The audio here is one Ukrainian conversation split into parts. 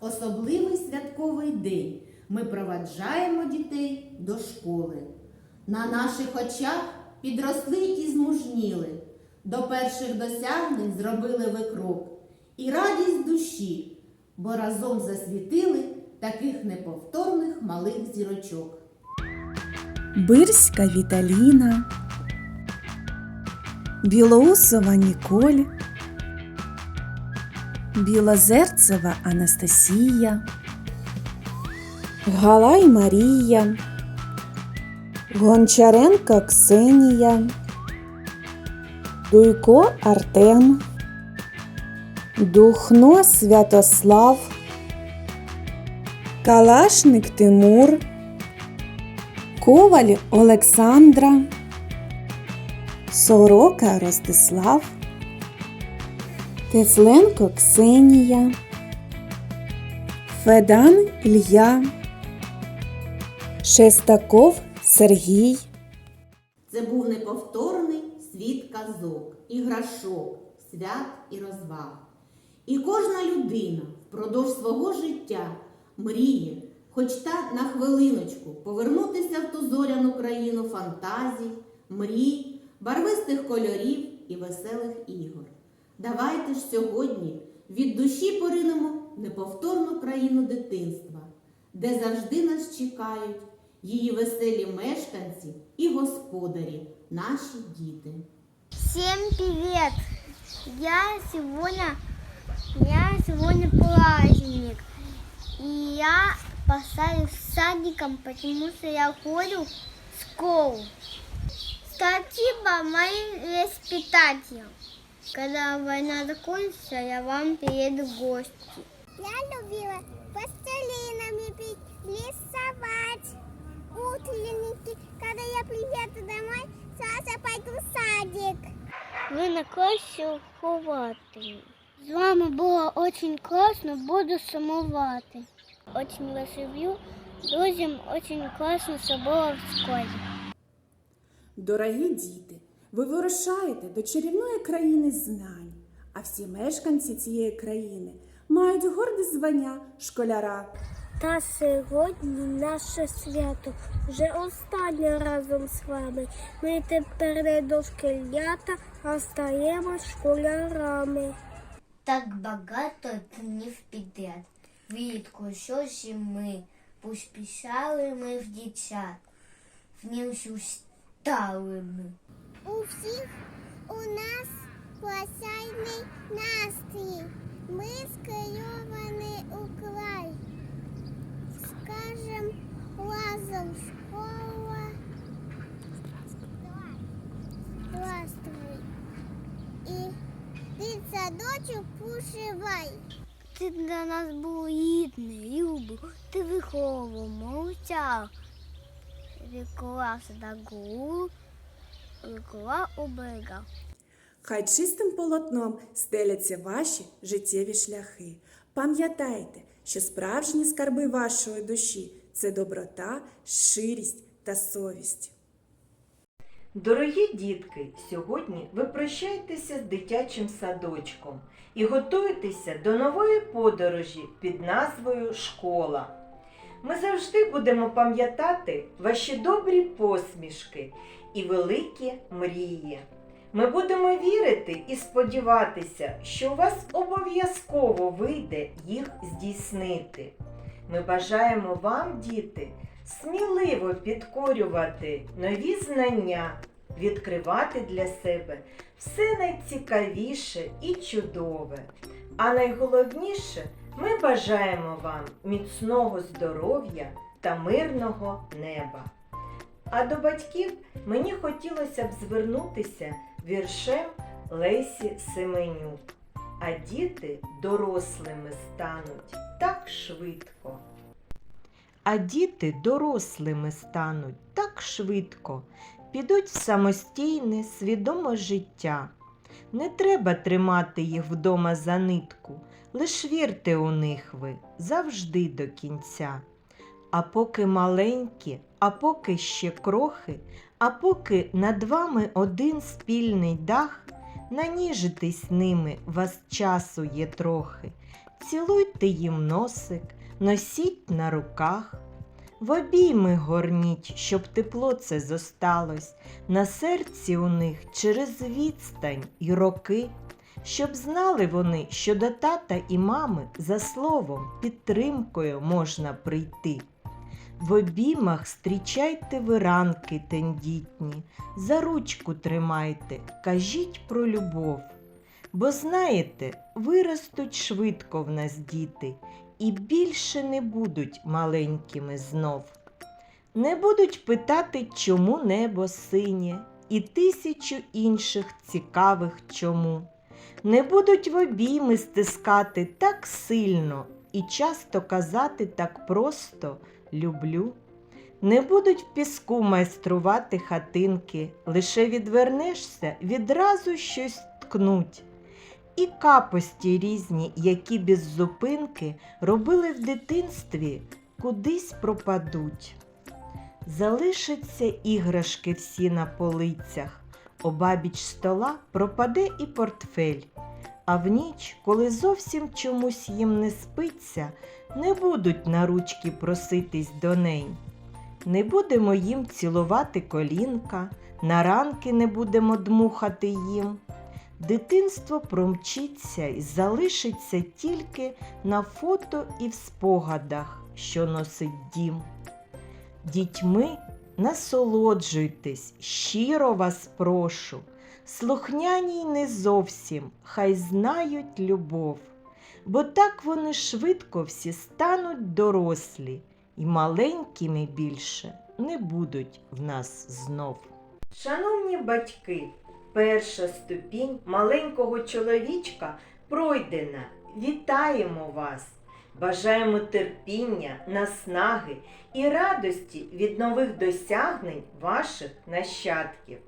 особливий святковий день. Ми проваджаємо дітей до школи. На наших очах підросли і змужніли. До перших досягнень зробили ви крок. І радість душі, бо разом засвітили таких неповторних малих зірочок. Бирська Віталіна, Білоусова Ніколь, Білозерцева Анастасія, Галай Марія, Гончаренко Ксенія, Дуйко Артем, Духно Святослав, Калашник Тимур. Коваль Олександра, Сорока Ростислав, Тесленко Ксенія, Федан Ілья, Шестаков Сергій, Це був неповторний світ казок, іграшок, свят і розваг. І кожна людина впродовж свого життя мріє, хоч та на хвилиночку, повернутися в ту зоряну країну фантазій, мрій, барвистих кольорів і веселих ігор. Давайте ж сьогодні від душі поринемо неповторну країну дитинства, де завжди нас чекають її веселі мешканці і господарі, наші діти. Всем привет! Я сегодня, я сегодня праздник. И я поставлю садиком, потому что я ходю в школу. Спасибо моим воспитателям. Когда война закончится, я вам приеду в гости. Я любила пластилинами пить, рисовать, утренники. Когда я приеду домой, сразу пойду в садик. Ви на класі ховати. З вами було дуже класно, буду сумувати. Очень вас люблю. Друзям очень класно, що було в школі. Дорогі діти, ви вирушаєте до чарівної країни знань, а всі мешканці цієї країни мають горде звання школяра. Та сьогодні наше свято вже останнє разом з вами. Ми тепер не дошкільнята, а стаємо школярами. Так багато днів підряд. Влітку щозими поспішали ми в дівчат. В нім стали ми. У всіх у нас класайний настрій. Ми скеровані у край. Скажем разом школа. Здравствуй. І ти садочок пошивай. Ти для нас був рідний, любий, ти виховував, мовчав. Вікувався на Микола оберігав. Хай чистим полотном стеляться ваші життєві шляхи. Пам'ятайте, що справжні скарби вашої душі це доброта, щирість та совість. Дорогі дітки, сьогодні ви прощаєтеся з дитячим садочком і готуєтеся до нової подорожі під назвою Школа. Ми завжди будемо пам'ятати ваші добрі посмішки і великі мрії. Ми будемо вірити і сподіватися, що у вас обов'язково вийде їх здійснити. Ми бажаємо вам, діти, сміливо підкорювати нові знання, відкривати для себе все найцікавіше і чудове. А найголовніше, ми бажаємо вам міцного здоров'я та мирного неба. А до батьків мені хотілося б звернутися віршем Лесі Семенюк. А діти дорослими стануть так швидко. А діти дорослими стануть так швидко, підуть в самостійне, свідоме життя. Не треба тримати їх вдома за нитку, лиш вірте у них ви завжди до кінця. А поки маленькі, а поки ще крохи, а поки над вами один спільний дах, наніжитись ними вас часу є трохи. Цілуйте їм носик, носіть на руках. В обійми горніть, щоб тепло це зосталось на серці у них через відстань і роки, щоб знали вони, що до тата і мами за словом, підтримкою можна прийти. В обіймах зустрічайте ви ранки тендітні, за ручку тримайте, кажіть про любов. Бо знаєте, виростуть швидко в нас діти і більше не будуть маленькими знов. Не будуть питати, чому небо синє, і тисячу інших цікавих чому. Не будуть в обійми стискати так сильно і часто казати так просто люблю. Не будуть в піску майструвати хатинки, лише відвернешся, відразу щось ткнуть. І капості різні, які без зупинки робили в дитинстві, кудись пропадуть. Залишаться іграшки всі на полицях, обабіч стола пропаде і портфель. А в ніч, коли зовсім чомусь їм не спиться, не будуть на ручки проситись до неї. Не будемо їм цілувати колінка, на ранки не будемо дмухати їм. Дитинство промчиться і залишиться тільки на фото і в спогадах, що носить дім. Дітьми насолоджуйтесь, щиро вас прошу, слухняні й не зовсім, хай знають любов, бо так вони швидко всі стануть дорослі, і маленькими більше не будуть в нас знов. Шановні батьки, перша ступінь маленького чоловічка пройдена. Вітаємо вас! Бажаємо терпіння, наснаги і радості від нових досягнень ваших нащадків,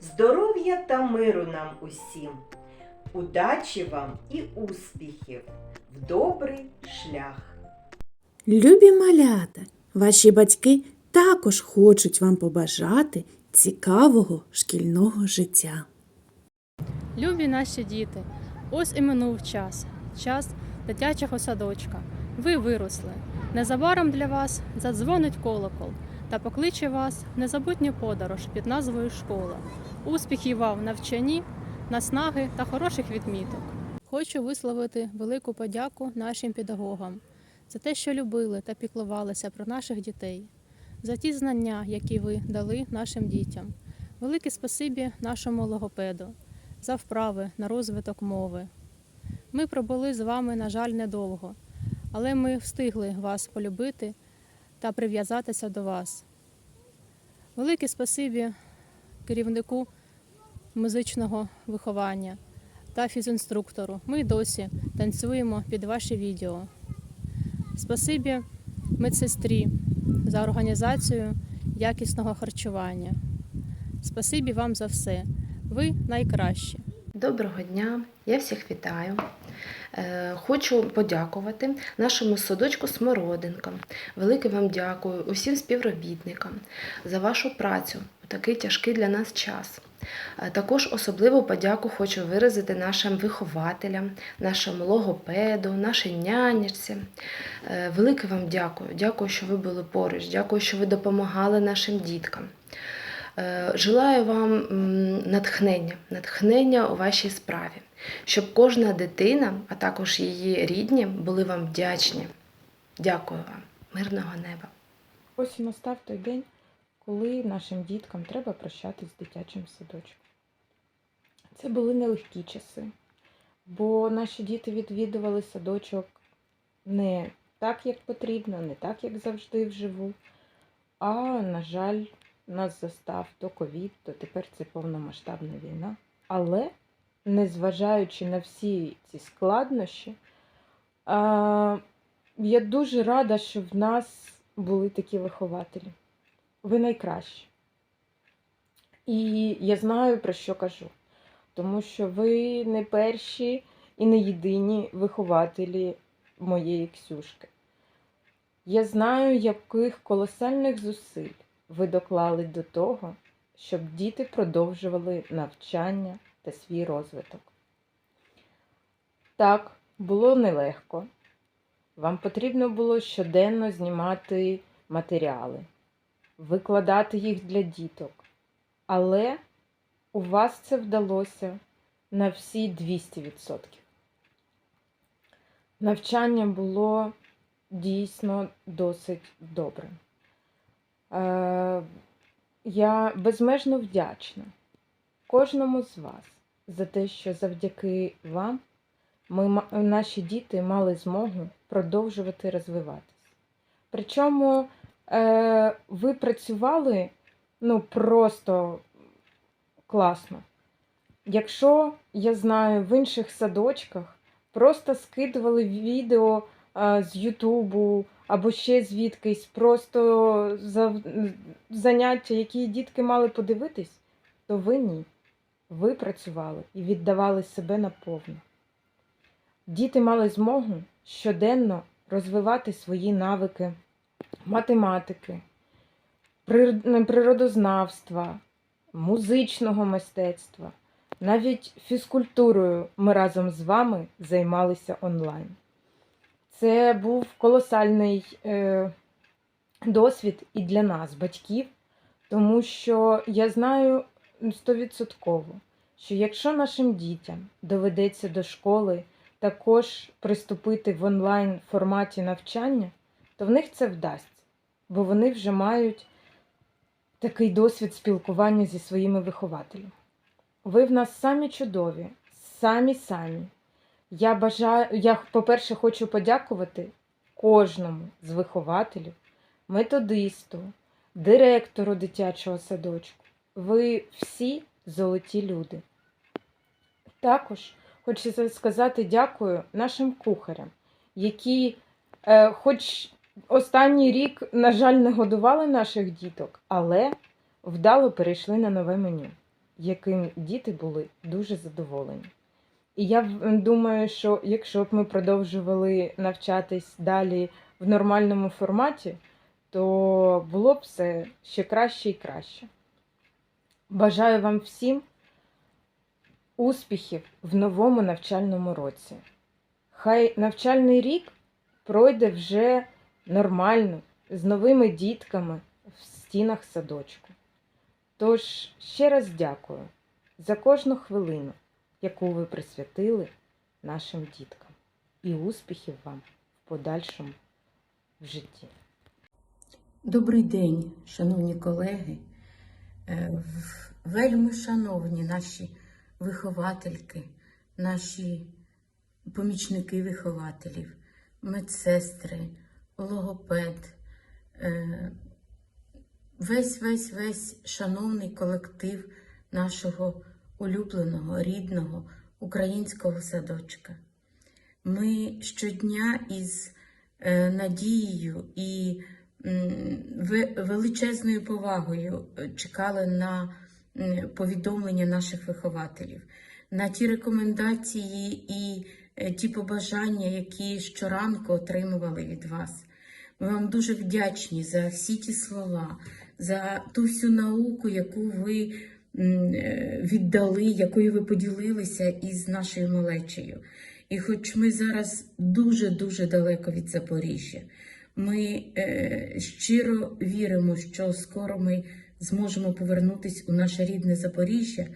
здоров'я та миру нам усім, удачі вам і успіхів в добрий шлях. Любі малята, ваші батьки також хочуть вам побажати цікавого шкільного життя. Любі наші діти, ось і минув час, час дитячого садочка. Ви виросли. Незабаром для вас задзвонить колокол та покличе вас в незабутню подорож під назвою Школа. Успіхів вам в навчанні, наснаги та хороших відміток. Хочу висловити велику подяку нашим педагогам за те, що любили та піклувалися про наших дітей, за ті знання, які ви дали нашим дітям. Велике спасибі нашому логопеду за вправи на розвиток мови. Ми пробули з вами, на жаль, недовго, але ми встигли вас полюбити та прив'язатися до вас. Велике спасибі керівнику музичного виховання та фізінструктору. Ми досі танцюємо під ваші відео. Спасибі медсестрі за організацію якісного харчування. Спасибі вам за все. Ви найкращі. Доброго дня, я всіх вітаю. Е, Хочу подякувати нашому садочку Смородинка. Велике вам дякую усім співробітникам за вашу працю у такий тяжкий для нас час. Е, Також особливу подяку хочу виразити нашим вихователям, нашому логопеду, нашій нянячці. Е, Велике вам дякую. Дякую, що ви були поруч. Дякую, що ви допомагали нашим діткам. Е, Желаю вам натхнення, натхнення у вашій справі, щоб кожна дитина, а також її рідні, були вам вдячні. Дякую вам, мирного неба. Ось і настав той день, коли нашим діткам треба прощатись з дитячим садочком. Це були нелегкі часи, бо наші діти відвідували садочок не так, як потрібно, не так, як завжди вживу. А, на жаль, нас застав то ковід, то тепер це повномасштабна війна. Але, незважаючи на всі ці складнощі, я дуже рада, що в нас були такі вихователі. Ви найкращі. І я знаю, про що кажу. Тому що ви не перші і не єдині вихователі моєї Ксюшки. Я знаю, яких колосальних зусиль ви доклали до того, щоб діти продовжували навчання та свій розвиток. Так, було нелегко. Вам потрібно було щоденно знімати матеріали, викладати їх для діток. Але у вас це вдалося на всі 200%. Навчання було дійсно досить добре. Е, я безмежно вдячна кожному з вас за те, що завдяки вам ми, наші діти мали змогу продовжувати розвиватись. Причому е, ви працювали ну, просто класно. Якщо я знаю, в інших садочках просто скидували відео з Ютубу або ще звідкись, просто за заняття, які дітки мали подивитись, то ви ні. Ви працювали і віддавали себе наповну. Діти мали змогу щоденно розвивати свої навики математики, природознавства, музичного мистецтва. Навіть фізкультурою ми разом з вами займалися онлайн. Це був колосальний е, досвід і для нас, батьків, тому що я знаю стовідсотково, що якщо нашим дітям доведеться до школи також приступити в онлайн форматі навчання, то в них це вдасться, бо вони вже мають такий досвід спілкування зі своїми вихователями. Ви в нас самі чудові, самі самі. Я бажаю, я, по-перше, хочу подякувати кожному з вихователів, методисту, директору дитячого садочку. Ви всі золоті люди. Також хочеться сказати дякую нашим кухарям, які, е, хоч останній рік, на жаль, не годували наших діток, але вдало перейшли на нове меню яким діти були дуже задоволені. І я думаю, що якщо б ми продовжували навчатись далі в нормальному форматі, то було б все ще краще і краще. Бажаю вам всім успіхів в новому навчальному році. Хай навчальний рік пройде вже нормально, з новими дітками в стінах садочку. Тож ще раз дякую за кожну хвилину, яку ви присвятили нашим діткам, і успіхів вам в подальшому в житті. Добрий день, шановні колеги, Е, вельми шановні наші виховательки, наші помічники вихователів, медсестри, логопед, е, весь весь весь шановний колектив нашого улюбленого, рідного українського садочка. Ми щодня із е, надією і величезною повагою е, чекали на повідомлення наших вихователів, на ті рекомендації і е, ті побажання, які щоранку отримували від вас. Ми вам дуже вдячні за всі ті слова, за ту всю науку, яку ви віддали, якою ви поділилися із нашою малечею. І хоч ми зараз дуже-дуже далеко від Запоріжжя, ми е, щиро віримо, що скоро ми зможемо повернутися у наше рідне Запоріжжя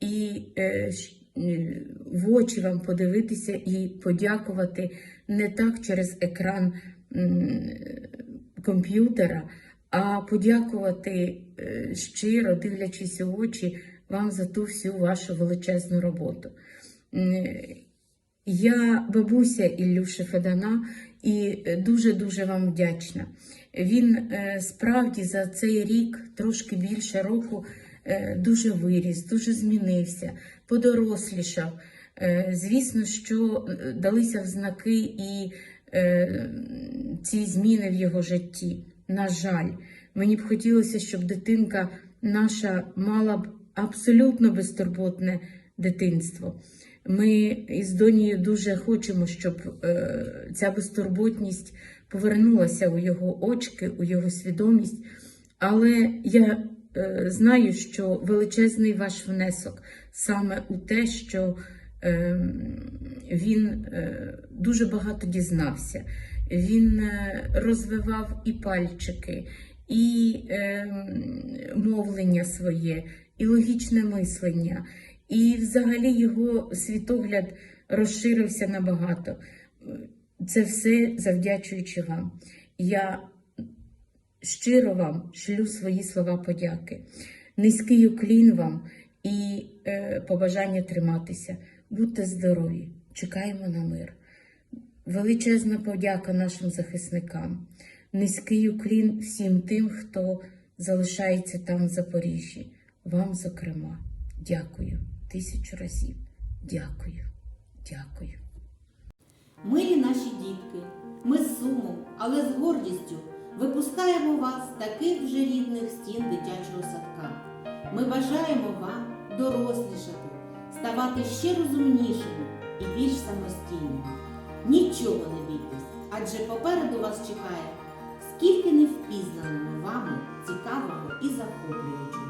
і е, е, в очі вам подивитися і подякувати не так через екран м, комп'ютера, а подякувати е, щиро, дивлячись у очі, вам за ту всю вашу величезну роботу. Я бабуся Іллюши Федана і дуже-дуже вам вдячна. Він е, справді за цей рік, трошки більше року, е, дуже виріс, дуже змінився, подорослішав. Е, Звісно, що е, далися в знаки і е, ці зміни в його житті. На жаль, мені б хотілося, щоб дитинка наша мала б абсолютно безтурботне дитинство. Ми із Донією дуже хочемо, щоб е, ця безтурботність повернулася у його очки, у його свідомість. Але я е, знаю, що величезний ваш внесок саме у те, що е, він е, дуже багато дізнався. Він е, розвивав і пальчики, і е, мовлення своє, і логічне мислення, і взагалі його світогляд розширився набагато. Це все завдячуючи вам. Я щиро вам шлю свої слова подяки. Низький уклін вам і е, побажання триматися. Будьте здорові, чекаємо на мир. Величезна подяка нашим захисникам. Низький уклін всім тим, хто залишається там в Запоріжжі. Вам, зокрема, дякую тисячу разів. Дякую, дякую. Милі наші дітки, ми з сумом, але з гордістю випускаємо вас з таких вже рідних стін дитячого садка. Ми бажаємо вам дорослішати, ставати ще розумнішими і більш самостійними. Нічого не бійтесь, адже попереду вас чекає скільки не невпізнаного вами цікавого і захоплюючого.